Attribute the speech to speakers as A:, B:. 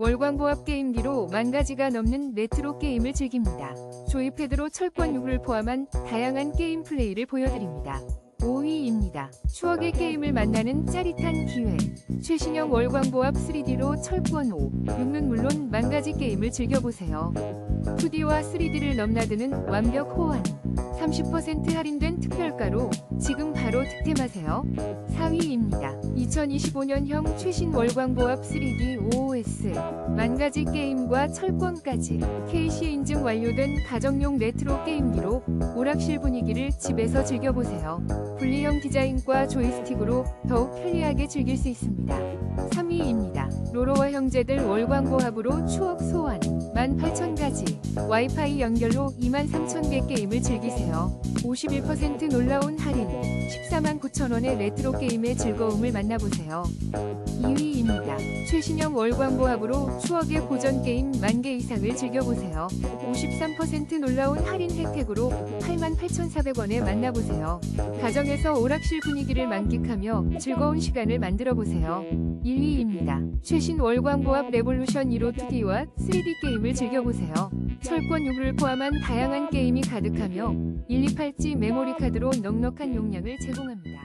A: 월광보합 게임기로 만 가지가 넘는 레트로 게임을 즐깁니다. 조이패드로 철권 6을 포함한 다양한 게임 플레이를 보여드립니다. 5위입니다. 추억의 게임을 만나는 짜릿한 기회. 최신형 월광보합 3D로 철권 5, 6는 물론 만 가지 게임을 즐겨보세요. 2D와 3D를 넘나드는 완벽 호환. 30% 할인된 특별가로 지금 바로 득템하세요. 4위입니다. 2025년형 최신 월광보합 3D OOS. 만 가지 게임과 철권까지 KC 인증 완료된 가정용 레트로 게임기로 오락실 분위기를 집에서 즐겨보세요. 분리형 디자인과 조이스틱으로 더욱 편리하게 즐길 수 있습니다. 3위입니다. 로로와 형제들 월광보합으로 추억 소환 18,000가지 와이파이 연결로 23,000개 게임을 즐기세요. 51% 놀라운 할인 14만 9천원의 레트로 게임의 즐거움을 만나보세요. 2위입니다. 최신형 월광보합으로 추억의 고전 게임 만 개 이상을 즐겨보세요. 53% 놀라운 할인 혜택으로 88,400원에 만나보세요. 가정에서 오락실 분위기를 만끽하며 즐거운 시간을 만들어 보세요. 1위입니다. 최신 월광보합 레볼루션 1호 2D와 3D 게임을 즐겨보세요. 철권 6을 포함한 다양한 게임이 가득하며 128G 메모리 카드로 넉넉한 용량을 제공합니다.